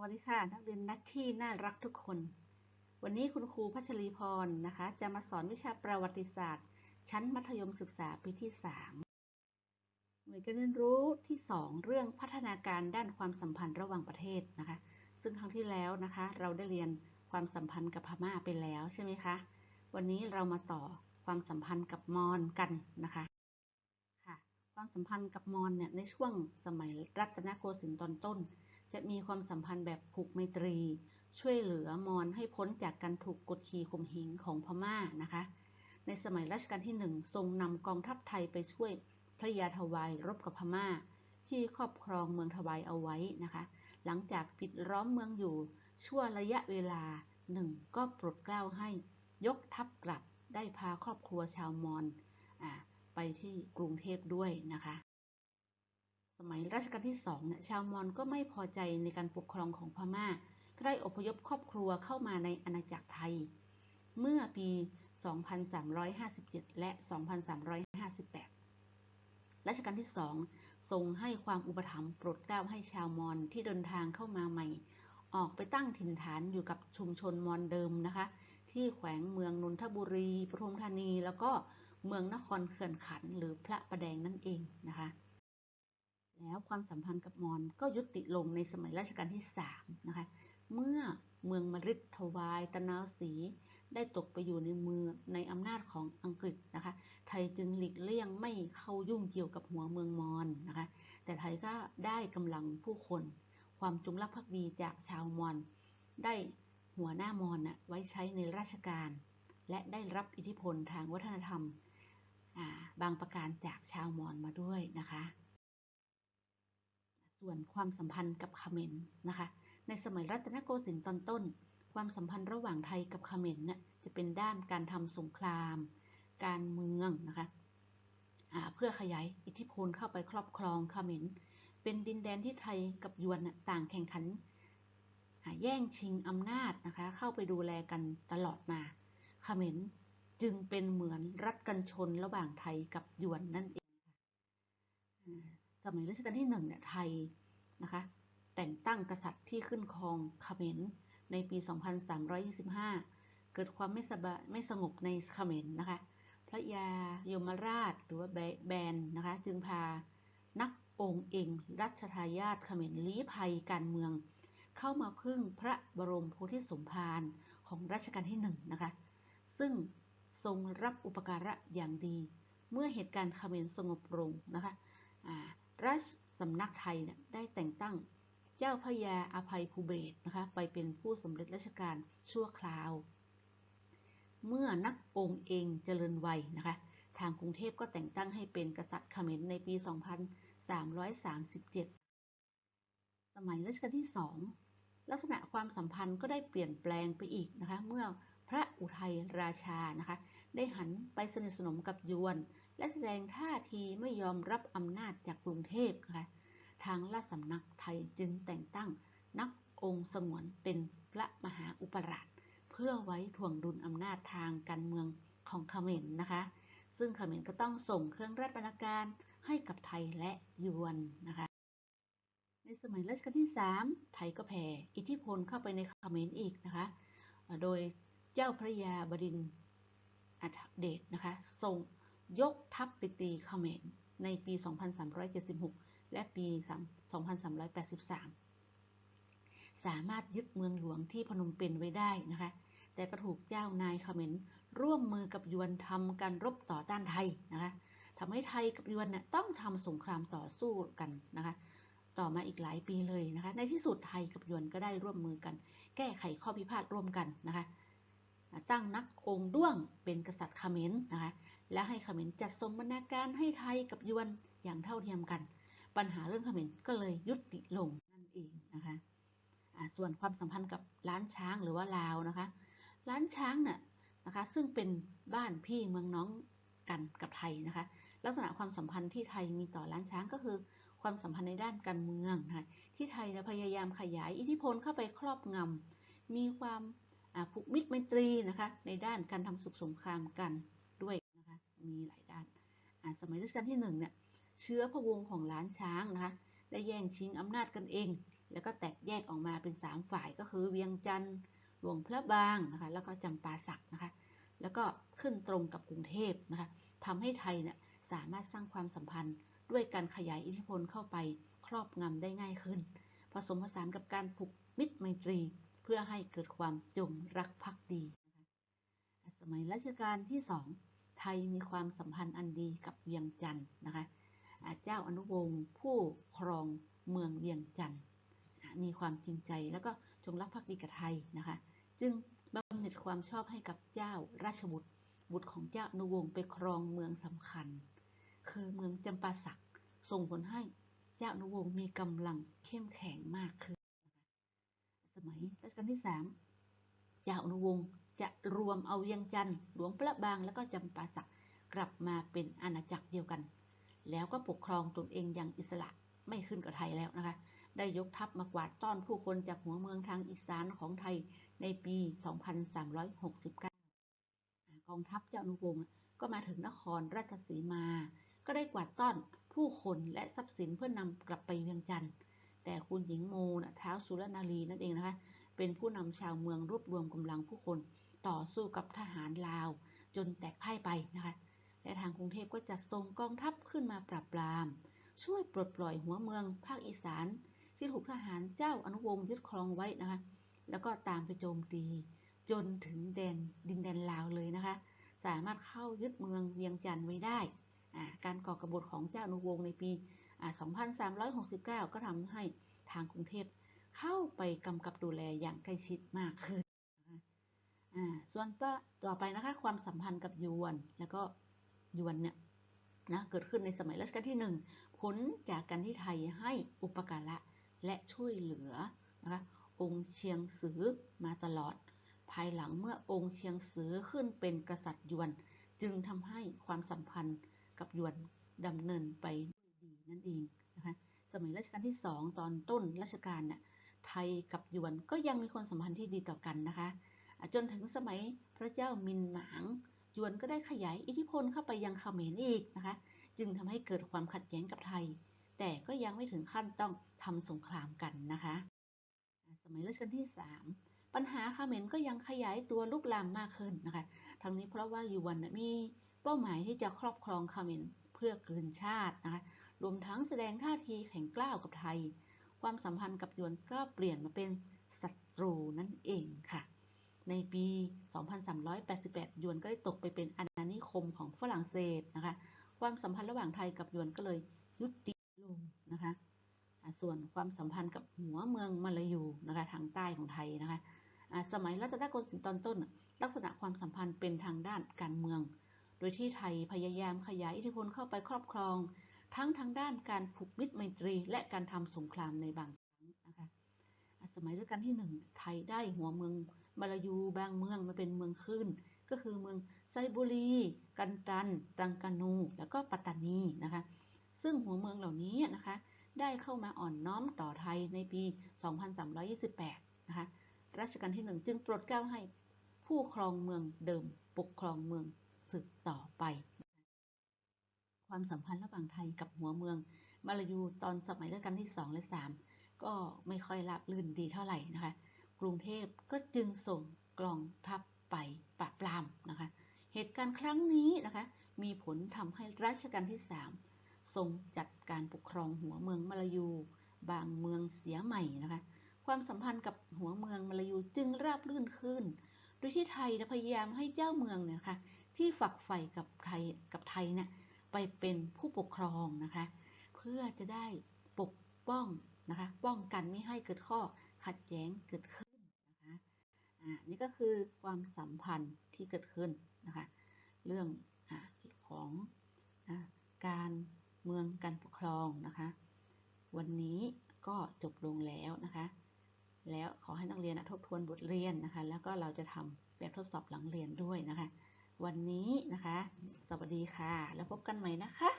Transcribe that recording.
วัสดีค่ะ นักเรียนนักที่น่ารักทุกคน วันนี้คุณครูพัชรีพรนะคะ จะมาสอนวิชาประวัติศาสตร์ ชั้นมัธยมศึกษาปีที่ 3 หน่วยการเรียนรู้ที่ 2 เรื่องพัฒนาการด้านความสัมพันธ์ระหว่างประเทศนะคะ ซึ่งครั้งที่แล้วนะคะ เราได้เรียนความสัมพันธ์กับพม่าไปแล้วใช่ไหมคะ วันนี้เรามาต่อความสัมพันธ์กับมอญกันนะคะค่ะ ความสัมพันธ์กับมอญเนี่ยในช่วงสมัยรัตนโกสินทร์ตอนต้น จะมีความสัมพันธ์แบบผูกไมตรี ช่วยเหลือมอญให้พ้นจากการถูกกดขี่ข่มเหงของพม่านะคะ ในสมัยรัชกาลที่หนึ่งทรงนำกองทัพไทยไปช่วยพระยาทวายรบกับพม่า ที่ครอบครองเมืองทวายเอาไว้นะคะ หลังจากปิดล้อมเมืองอยู่ชั่วระยะเวลาหนึ่งก็โปรดเกล้าให้ยกทัพกลับได้พาครอบครัวชาวมอญไปที่กรุงเทพด้วยนะคะ สมัยรัชกาลที่สองเนี่ยชาวมอญก็ไม่พอใจในการปกครองของพม่าก็ได้อพยพครอบครัวเข้ามาในอาณาจักรไทย เมื่อปี 2357 และ 2358 รัชกาลที่สองทรงให้ความอุปถัมภ์โปรดเกล้าให้ชาวมอญที่เดินทางเข้ามาใหม่ ออกไปตั้งถิ่นฐานอยู่กับชุมชนมอญเดิมนะคะ ที่แขวงเมืองนนทบุรีปทุมธานี แล้วก็เมืองนครเขื่อนขันหรือพระประแดงนั่นเองนะคะ แล้วความสัมพันธ์กับมอญก็ยุติลงในสมัยรัชกาลที่3นะคะ เมื่อเมืองมฤททวายตะนาวศรีได้ตกไปอยู่ในมือในอำนาจของอังกฤษนะคะ ไทยจึงหลีกเลี่ยงไม่เข้ายุ่งเกี่ยวกับหัวเมืองมอญนะคะ แต่ไทยก็ได้กำลังผู้คน ความจงรักภักดีจากชาวมอญได้หัวหน้ามอญนะไว้ใช้ในราชการ และได้รับอิทธิพลทางวัฒนธรรมบางประการจากชาวมอญมาด้วยนะคะ ส่วนความสัมพันธ์กับเขมรนะคะ ในสมัยรัตนโกสินทร์ตอนต้น ความสัมพันธ์ระหว่างไทยกับเขมรเนี่ยจะเป็นด้านการทำสงคราม การเมืองนะคะเพื่อขยายอิทธิพลเข้าไปครอบครองเขมรเป็นดินแดนที่ไทยกับยวนต่างแข่งขันแย่งชิงอำนาจนะคะ เข้าไปดูแลกันตลอดมาเขมรจึงเป็นเหมือนรัฐกันชนระหว่างไทยกับยวนนั่นเอง สมัยรัชกาลที่หนึ่งเนี่ยไทยนะคะแต่งตั้งกษัตริย์ที่ขึ้นครองเขมรในปี 2325 เกิดความไม่สบายไม่สงบในเขมรนะคะ พระยายมราชหรือว่าแบนนะคะจึงพานักองค์เองรัชทายาทเขมรลี้ภัยการเมือง เข้ามาพึ่งพระบรมโพธิสมภารของรัชกาลที่หนึ่งนะคะ ซึ่งทรงรับอุปการะอย่างดี เมื่อเหตุการณ์เขมรสงบลงนะคะ ราชสำนักไทยเนี่ยได้แต่งตั้งเจ้าพระยาอภัยภูเบศนะคะไปเป็นผู้สำเร็จราชการชั่วคราว เมื่อนักองค์เองเจริญวัยนะคะทางกรุงเทพก็แต่งตั้งให้เป็นกษัตริย์เขมรในปี 2337 สมัยรัชกาลที่ 2 ลักษณะความสัมพันธ์ก็ได้เปลี่ยนแปลงไปอีกนะคะเมื่อ พระอุทัยราชานะคะ ได้หันไปสนิทสนมกับยวน และแสดงท่าทีไม่ยอมรับอำนาจจากกรุงเทพนะคะทางราชสำนักไทยจึงแต่งตั้งนักองค์สงวนเป็นพระมหาอุปราช เพื่อไว้ถ่วงดุลอำนาจทางการเมืองของเขมรนะคะ ซึ่งเขมรก็ต้องส่งเครื่องราชบรรณาการให้กับไทยและยวนนะคะ ในสมัยรัชกาลที่ 3 ไทยก็แผ่อิทธิพลเข้าไปในเขมรอีกนะคะ โดย เจ้าพระยาบดินอัฐเดชนะคะส่งยกทัพไปตีเขมรในปี 2376 และปี 2383 สามารถยึดเมืองหลวงที่พนมเปญไว้ได้นะคะ แต่ก็ถูกเจ้านายเขมรร่วมมือกับยวนทำการรบต่อต้านไทยนะคะทำให้ไทยกับยวนเนี่ยต้องทำสงครามต่อสู้กันนะคะ ต่อมาอีกหลายปีเลยนะคะ ในที่สุดไทยกับยวนก็ได้ร่วมมือกัน แก้ไขข้อพิพาทร่วมกันนะคะ ตั้งนักองค์ด้วงเป็นกษัตริย์เขมรนะคะและให้เขมรจัดสมบรรณาการให้ไทยกับยวนอย่างเท่าเทียมกัน ปัญหาเรื่องเขมรก็เลยยุติลงนั่นเองนะคะส่วนความสัมพันธ์กับล้านช้างหรือว่าลาวนะคะล้านช้างเนี่ยนะคะซึ่งเป็นบ้านพี่เมืองน้องกันกับไทยนะคะลักษณะความสัมพันธ์ที่ไทยมีต่อล้านช้างก็คือ ความสัมพันธ์ในด้านการเมืองนะคะที่ไทยพยายามขยายอิทธิพลเข้าไปครอบงำมีความ ผูกมิตรไมตรีนะคะ ในด้านการทำสุขสงครามกันด้วยนะคะ มีหลายด้าน สมัยรัชกาลที่หนึ่งเนี่ยเชื้อพระวงศ์ของล้านช้างนะคะ ได้แย่งชิงอำนาจกันเอง แล้วก็แตกแยกออกมาเป็น 3 ฝ่ายก็คือเวียงจันทร์หลวงพระบางนะคะ แล้วก็จำปาสักนะคะ แล้วก็ขึ้นตรงกับกรุงเทพนะคะทำให้ไทยเนี่ยสามารถสร้างความสัมพันธ์ด้วยการขยายอิทธิพลเข้าไปครอบงำได้ง่ายขึ้น ผสมผสานกับการผูกมิตรไมตรี เพื่อให้เกิดความจงรักภักดีนะคะสมัยรัชกาลที่สองไทยมีความสัมพันธ์อันดีกับเวียงจันทร์นะคะเจ้าอนุวงศ์ผู้ครองเมืองเวียงจันทร์มีความจริงใจแล้วก็จงรักภักดีกับไทยนะคะ จึงบำเหน็จความชอบให้กับเจ้าราชบุตร บุตรของเจ้าอนุวงศ์ไปครองเมืองสำคัญ คือเมืองจำปาสักส่งผลให้เจ้าอนุวงศ์มีกำลังเข้มแข็งมากขึ้น มัยรัชกาลที่3เจ้าอนุวงศ์จะรวมเอาเวียงจันทร์หลวงพระบางแล้วก็จำปาสักกลับมาเป็นอาณาจักรเดียวกัน แล้วก็ปกครองตนเองอย่างอิสระไม่ขึ้นกับไทยแล้วนะคะ ได้ยกทัพมากวาดต้อนผู้คนจากหัวเมืองทางอีสานของไทยในปี 2369กองทัพเจ้าอนุวงศ์ก็มาถึงนครราชสีมา ก็ได้กวาดต้อนผู้คนและทรัพย์สินเพื่อนำกลับไปเวียงจันทร์แต่คุณหญิงโมนะท้าวสุรนารีนั่นเองนะคะ เป็นผู้นำชาวเมืองรวบรวมกำลังผู้คนต่อสู้กับทหารลาว จนแตกพ่ายไปนะคะและทางกรุงเทพก็จัดส่งกองทัพขึ้นมาปราบปราม ช่วยปลดปล่อยหัวเมืองภาคอีสาน ที่ถูกทหารเจ้าอนุวงศ์ยึดครองไว้นะคะแล้วก็ตามไปโจมตี จนถึงแดนดินแดนลาวเลยนะคะ สามารถเข้ายึดเมืองเวียงจันทร์ไว้ได้ การก่อกรบฏของเจ้าอนุวงศ์ในปี 2369 ก็ทำให้ทางกรุงเทพ เข้าไปกำกับดูแลอย่างใกล้ชิดมากขึ้นส่วนก็ต่อไปนะคะความสัมพันธ์กับยวน แล้วก็ยวนเนี่ยนะเกิดขึ้นในสมัยรัชกาลที่หนึ่งผลจากการที่ไทยให้อุปการะและช่วยเหลือนะคะองค์เชียงสือมาตลอด ภายหลังเมื่อองค์เชียงสือขึ้นเป็นกษัตริย์ยวน จึงทำให้ความสัมพันธ์กับยวนดำเนินไปด้วยดีนั่นเองนะคะสมัยรัชกาลที่สองตอนต้นรัชกาลน่ะ ไทยกับยวนก็ยังมีความสัมพันธ์ที่ดีต่อกันนะคะ จนถึงสมัยพระเจ้ามินหมางยวนก็ได้ขยายอิทธิพลเข้าไปยังเขมรอีกนะคะ จึงทำให้เกิดความขัดแย้งกับไทย แต่ก็ยังไม่ถึงขั้นต้องทำสงครามกันนะคะ สมัยรัชกาลที่สามปัญหาเขมรก็ยังขยายตัวลุกลามมากขึ้นนะคะ ทั้งนี้เพราะว่ายวนมีเป้าหมายที่จะครอบครองเขมรเพื่อกลืนชาตินะคะ รวมทั้งแสดงท่าทีแข็งกร้าวกับไทย ความสัมพันธ์กับยวนก็เปลี่ยนมาเป็นศัตรูนั่นเองค่ะ ในปี 2388ยวนก็ได้ตกไปเป็นอาณานิคมของฝรั่งเศสนะคะ ความสัมพันธ์ระหว่างไทยกับยวนก็เลยยุติลงนะคะ ส่วนความสัมพันธ์กับหัวเมืองมาลายูนะคะทางใต้ของไทยนะคะ สมัยรัตนโกสินทร์ตอนต้น ลักษณะความสัมพันธ์เป็นทางด้านการเมือง โดยที่ไทยพยายามขยายอิทธิพลเข้าไปครอบครอง ทั้งทางด้านการผูกมิตรไมตรีและการทำสงครามในบางครั้งนะคะสมัยรัชกาลที่หนึ่งไทยได้หัวเมืองมาลายูบางเมืองมาเป็นเมืองขึ้น ก็คือเมืองไซบุรี กันตันตังกานู แล้วก็ปัตตานีนะคะ ซึ่งหัวเมืองเหล่านี้นะคะ ได้เข้ามาอ่อนน้อมต่อไทยในปี 2328 นะคะรัชกาลที่1จึงโปรดเกล้าให้ผู้ครองเมืองเดิมปกครองเมืองสืบต่อไป ความสัมพันธ์ระหว่างไทยกับหัวเมืองมาลายูตอนสมัยรัชกาลที่ 2 และ 3 ก็ไม่ค่อยราบรื่นดีเท่าไหร่นะคะ กรุงเทพก็จึงส่งกองทัพไปปราบปรามนะคะ เหตุการณ์ครั้งนี้นะคะ มีผลทำให้รัชกาลที่ 3 ทรงจัดการปกครองหัวเมืองมาลายู บางเมืองเสียใหม่นะคะ ความสัมพันธ์กับหัวเมืองมาลายูจึงราบรื่นขึ้น โดยที่ไทยพยายามให้เจ้าเมืองเนี่ยนะคะที่ฝักใฝ่กับไทยกับไทยเนี่ย ไปเป็นผู้ปกครองนะคะ เพื่อจะได้ปกป้องนะคะ ป้องกันไม่ให้เกิดข้อขัดแย้งเกิดขึ้นนะคะอ่านี่ก็คือความสัมพันธ์ที่เกิดขึ้นนะคะ เรื่องอของอการเมืองการปกครองนะคะ วันนี้ก็จบลงแล้วนะคะ แล้วขอให้นักเรียนทบทวนบทเรียนนะคะ แล้วก็เราจะทำแบบทดสอบหลังเรียนด้วยนะคะ วันนี้นะคะ สวัสดีค่ะ แล้วพบกันใหม่นะคะ